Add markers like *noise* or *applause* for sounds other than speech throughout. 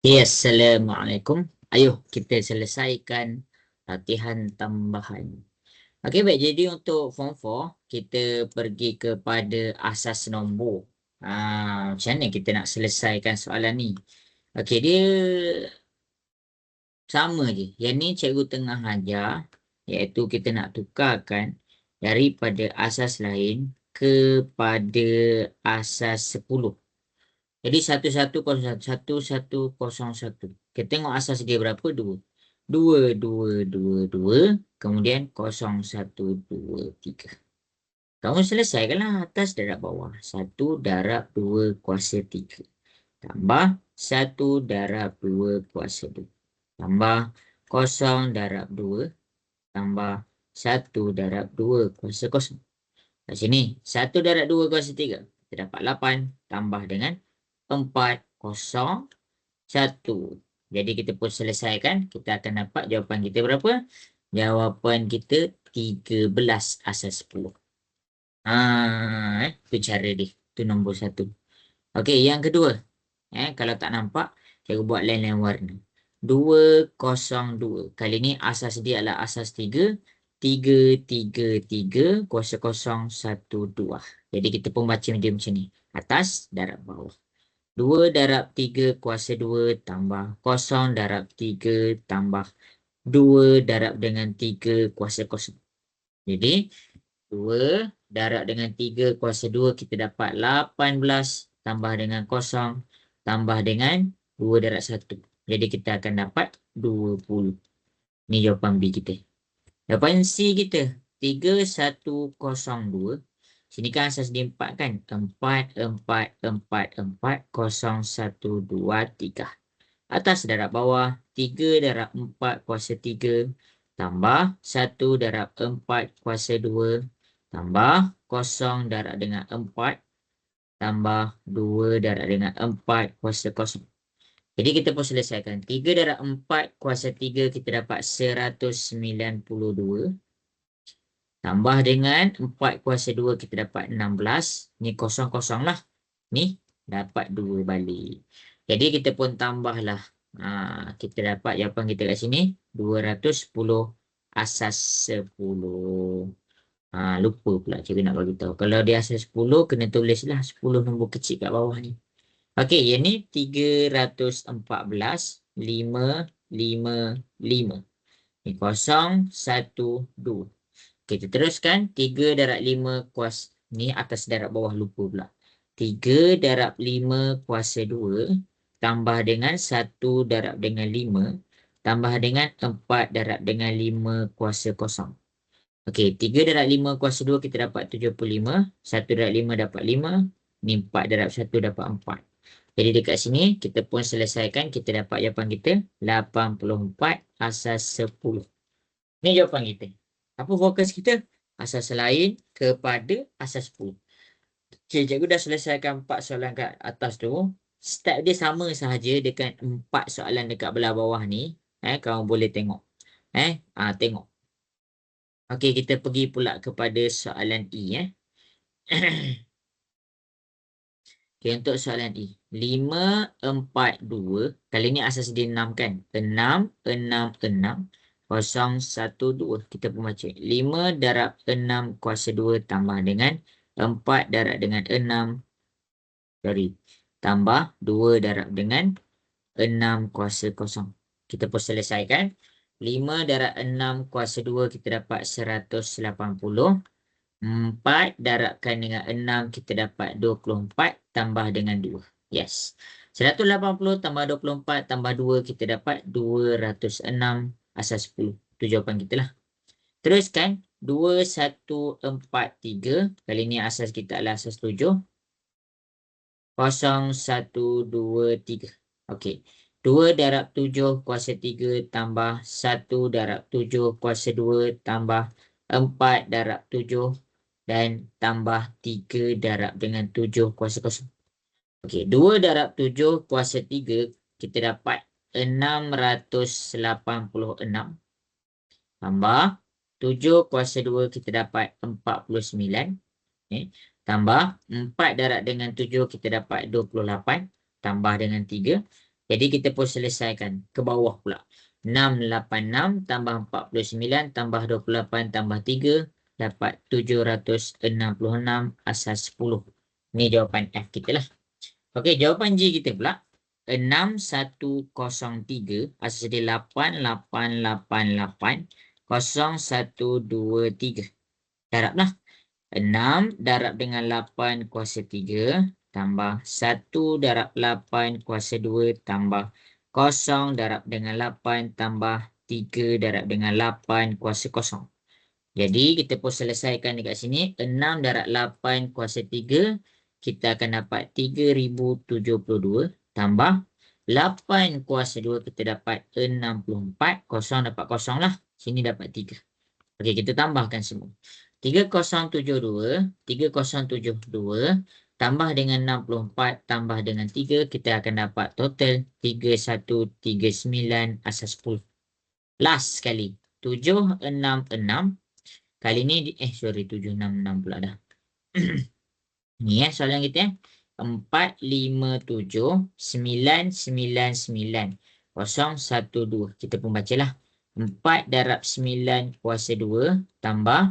Ya, Assalamualaikum. Ayuh kita selesaikan latihan tambahan. Okey, baik. Jadi untuk form 4, kita pergi kepada asas nombor. Ha, macam mana kita nak selesaikan soalan ni? Okey, dia sama je. Yang ni cikgu tengah ajar, iaitu kita nak tukarkan daripada asas lain kepada asas 10. Jadi satu satu kosong satu satu satu kosong satu. Kita tengok asas dia berapa dua. Dua dua dua dua. Kemudian kosong satu dua tiga. Kamu selesaikanlah atas darab bawah. Satu darab dua kuasa tiga. Tambah satu darab dua kuasa dua. Tambah kosong darab dua. Tambah satu darab dua kuasa kosong. Kat sini, satu darab dua kuasa tiga. Kita dapat lapan. Tambah dengan empat kosong satu. Jadi kita pun selesaikan. Kita akan dapat jawapan kita berapa? Jawapan kita tiga belas asas sepuluh. Ha, eh, itu cara dia. Itu nombor satu. Okey, yang kedua. Eh, kalau tak nampak, saya buat lain-lain warna. Dua kosong dua. Kali ni asas dia adalah asas tiga. Tiga, tiga, tiga, kuasa kosong, satu, dua. Jadi kita pun baca dia macam ni. Atas, darab bawah. 2 darab 3 kuasa 2 tambah kosong darab 3 tambah 2 darab dengan 3 kuasa kosong. Jadi 2 darab dengan 3 kuasa 2 kita dapat 18 tambah dengan kosong tambah dengan 2 darab 1. Jadi kita akan dapat 20. Ini jawapan B kita. Jawapan C kita 3102 Sini kan asas dia empat kan? Empat, empat, empat, empat, kosong, satu, dua, tiga. Atas darab bawah, tiga darab empat kuasa tiga. Tambah satu darab empat kuasa dua. Tambah kosong darab dengan empat. Tambah dua darab dengan empat kuasa kosong. Jadi kita pun selesaikan. Tiga darab empat kuasa tiga kita dapat seratus sembilan puluh dua. Tambah dengan 4 kuasa 2 kita dapat 16. Ni kosong-kosong lah. Ni dapat 2 balik. Jadi kita pun tambahlah. Ha, kita dapat jawapan kita kat sini. 210 asas 10. Ha, lupa pula cikgu nak bagi tahu. Kalau dia asas 10, kena tulislah 10 nombor kecil kat bawah ni. Okey, yang ni 314, 5, 5, 5. Ni kosong, 1, 2. Kita teruskan. 3 darab 5 kuas. Ni atas darab bawah lupa pula. 3 darab 5 kuasa 2. Tambah dengan 1 darab dengan 5. Tambah dengan 4 darab dengan 5 kuasa kosong. Okey, 3 darab 5 kuasa 2 kita dapat 75. 1 darab 5 dapat 5. Ni 4 darab 1 dapat 4. Jadi dekat sini kita pun selesaikan. Kita dapat jawapan kita 84 asas 10. Ni jawapan kita. Apa fokus kita? Asas lain kepada asas 10. Okay, cikgu dah selesaikan empat soalan kat atas tu. Step dia sama sahaja dengan empat soalan dekat belah bawah ni. Eh, kamu boleh tengok. Eh, ah, tengok. Okey, kita pergi pula kepada soalan E. Eh. *clears throat* Okey, untuk soalan E. 5, 4, 2. Kali ni asas dia 6 kan? 6, 6, 6 kosong satu dua. Kita pun baca. Lima darab enam kuasa dua tambah dengan empat darab dengan enam. Sorry. Tambah dua darab dengan enam kuasa kosong. Kita pun selesaikan. Lima darab enam kuasa dua kita dapat seratus lapan puluh. Empat darabkan dengan enam kita dapat dua puluh empat tambah dengan dua. Yes. 180 tambah 24 tambah 2 kita dapat 206 asas 10. Itu jawapan kita lah. Teruskan. 2, 1, 4, 3. Kali ni asas kita adalah asas 7. 0, 1, 2, 3. Okey. 2 darab 7 kuasa 3 tambah 1 darab 7 kuasa 2 tambah 4 darab 7 dan tambah 3 darab dengan 7 kuasa kosong. Okey, 2 darab 7 kuasa 3 kita dapat 686 tambah 7 kuasa 2 kita dapat 49 okay. tambah 4 darab dengan 7 kita dapat 28 tambah dengan 3 Jadi kita pun selesaikan ke bawah pula. 686 tambah 49 tambah 28 tambah 3 dapat 766 asas 10. Ini jawapan F kita lah. Okey, jawapan J kita pula. 6103 asas dia 8888 0123. Darablah. 6 darab dengan 8 kuasa 3 tambah 1 darab 8 kuasa 2 tambah 0 darab dengan 8 tambah 3 darab dengan 8 kuasa 0. Jadi kita pun selesaikan dekat sini. 6 darab 8 kuasa 3 kita akan dapat 3072 tambah 8 kuasa 2 kita dapat 64. Kosong dapat kosong lah. Sini dapat 3. Okey, kita tambahkan semua. 3072, 3072 tambah dengan 64 tambah dengan 3 kita akan dapat total 3139 asas 10. Last sekali. 766 kali ni eh sorry 766 pula dah. *clears throat* Ni eh soalan kita eh. 4, 5, 7, 9, 9, 9, 0, 1, 2. Kita pun baca lah. 4 darab 9 kuasa 2 tambah.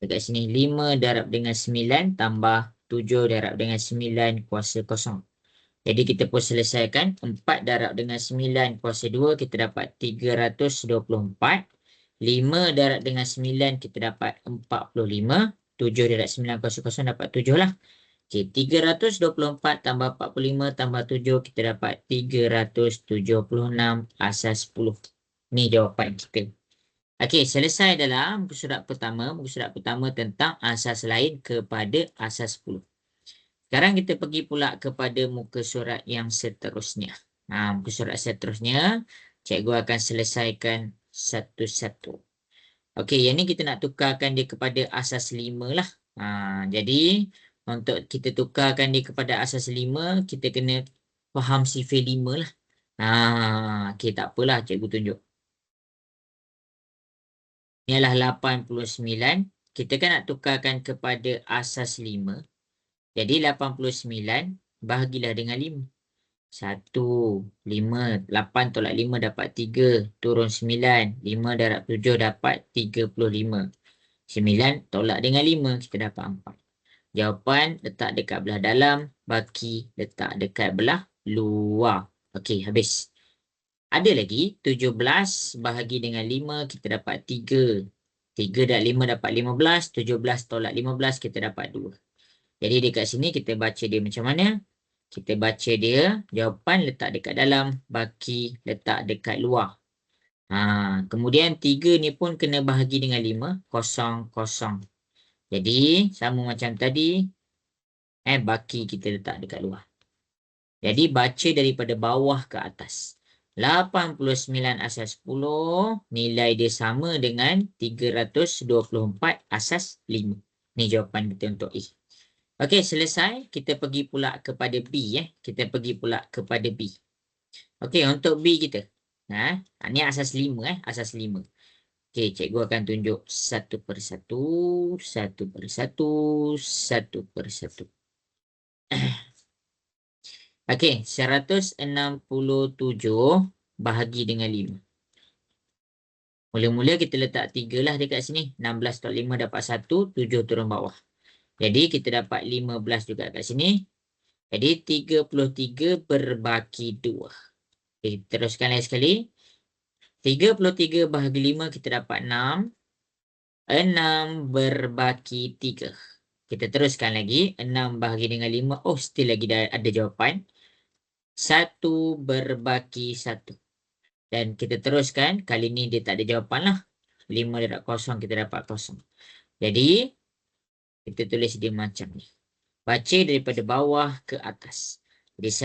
Dekat sini 5 darab dengan 9 tambah 7 darab dengan 9 kuasa 0. Jadi kita pun selesaikan. 4 darab dengan 9 kuasa 2 kita dapat 324. 5 darab dengan 9 kita dapat 45. 7 darab 9 kuasa 0 dapat 7 lah. Okey, 324 tambah 45 tambah 7 kita dapat 376 asas 10. Ni jawapan kita. Okey, selesai dalam muka surat pertama. Muka surat pertama tentang asas lain kepada asas 10. Sekarang kita pergi pula kepada muka surat yang seterusnya. Ha, muka surat seterusnya, cikgu akan selesaikan satu-satu. Okey, yang ni kita nak tukarkan dia kepada asas 5 lah. Ha, jadi, untuk kita tukarkan dia kepada asas lima, kita kena faham sifir lima lah. Ha, okay, tak apalah cikgu tunjuk. Ini adalah 89. Kita kan nak tukarkan kepada asas lima. Jadi 89 bahagilah dengan lima. Satu, lima, lapan tolak lima dapat tiga, turun sembilan, lima darab tujuh dapat tiga puluh lima. Sembilan tolak dengan lima, kita dapat empat. Jawapan letak dekat belah dalam, baki letak dekat belah luar. Okey, habis. Ada lagi 17 bahagi dengan 5 kita dapat 3. 3 dan 5 dapat 15, 17 tolak 15 kita dapat 2. Jadi dekat sini kita baca dia macam mana? Kita baca dia, jawapan letak dekat dalam, baki letak dekat luar. Ha, kemudian 3 ni pun kena bahagi dengan 5, kosong, kosong. Jadi sama macam tadi eh baki kita letak dekat luar. Jadi baca daripada bawah ke atas. 89 asas 10 nilai dia sama dengan 324 asas 5. Ni jawapan kita untuk A. Okey, selesai. Kita pergi pula kepada B eh. Kita pergi pula kepada B. Okey, untuk B kita. Ha, ni asas 5 eh, asas 5. Okey, cikgu akan tunjuk satu per satu, satu per satu, satu per satu. *clears throat* Okey, 167 bahagi dengan 5. Mula-mula kita letak 3 lah dekat sini. 16 tak 5 dapat 1, 7 turun bawah. Jadi kita dapat 15 juga kat sini. Jadi 33 berbaki 2. Okey, teruskan lagi sekali. 33 bahagi 5 kita dapat 6. 6 berbaki 3. Kita teruskan lagi. 6 bahagi dengan 5. Oh, still lagi ada jawapan. 1 berbaki 1. Dan kita teruskan. Kali ni dia tak ada jawapan lah. 5 darab kosong kita dapat kosong. Jadi, kita tulis dia macam ni. Baca daripada bawah ke atas. Jadi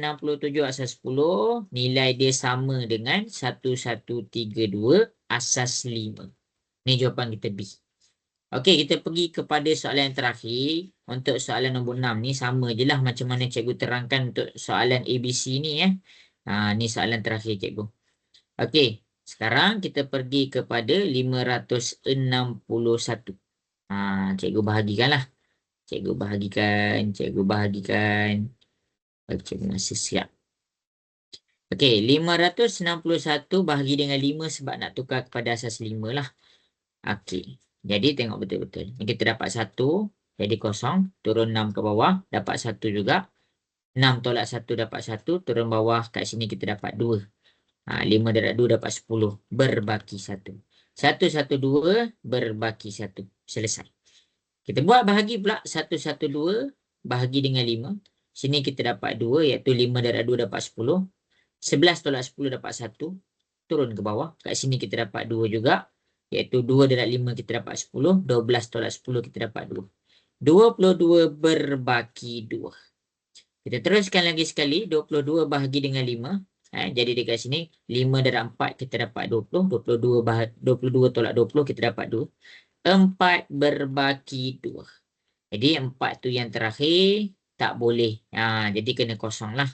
167 asas 10 nilai dia sama dengan 1132 asas 5. Ini jawapan kita B. Okey, kita pergi kepada soalan yang terakhir. Untuk soalan nombor 6 ni sama je lah macam mana cikgu terangkan untuk soalan ABC ni. Eh. Ha, ni soalan terakhir cikgu. Okey, sekarang kita pergi kepada 561. Ha, cikgu bahagikan lah. Cikgu bahagikan, cikgu bahagikan. Okey, masih siap. Okey, 561 bahagi dengan 5 sebab nak tukar kepada asas 5 lah. Okey, jadi tengok betul-betul. Kita dapat 1, jadi kosong. Turun 6 ke bawah, dapat 1 juga. 6 tolak 1 dapat 1, turun bawah. Kat sini kita dapat 2. Ha, 5 darab 2 dapat 10. Berbaki 1. 1, 1, 2, berbaki 1. Selesai. Kita buat bahagi pula 1, 1, 2, bahagi dengan 5. Sini kita dapat 2, iaitu 5 darab 2 dapat 10. 11 tolak 10 dapat 1. Turun ke bawah. Kat sini kita dapat 2 juga. Iaitu 2 darab 5 kita dapat 10. 12 tolak 10 kita dapat 2. 22 berbaki 2. Kita teruskan lagi sekali. 22 bahagi dengan 5. Eh, jadi dekat sini 5 darab 4 kita dapat 20. 22, bah 22 tolak 20 kita dapat 2. 4 berbaki 2. Jadi 4 tu yang terakhir tak boleh. Ha, jadi kena kosong lah.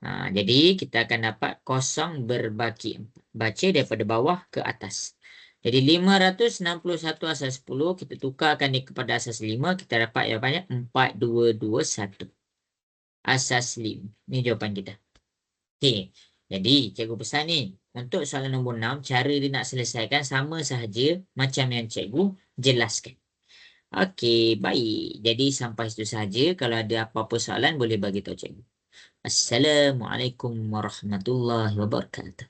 Ha, jadi kita akan dapat kosong berbaki 4. Baca daripada bawah ke atas. Jadi 561 asas 10 kita tukarkan dia kepada asas 5. Kita dapat yang banyak 4, 2, 2, 1. Asas 5. Ini jawapan kita. Okey. Jadi cikgu pesan ni. Untuk soalan nombor 6. Cara dia nak selesaikan sama sahaja macam yang cikgu jelaskan. Okey. Baik. Jadi sampai situ sahaja. Kalau ada apa-apa soalan boleh bagi tahu cikgu. Assalamualaikum warahmatullahi wabarakatuh.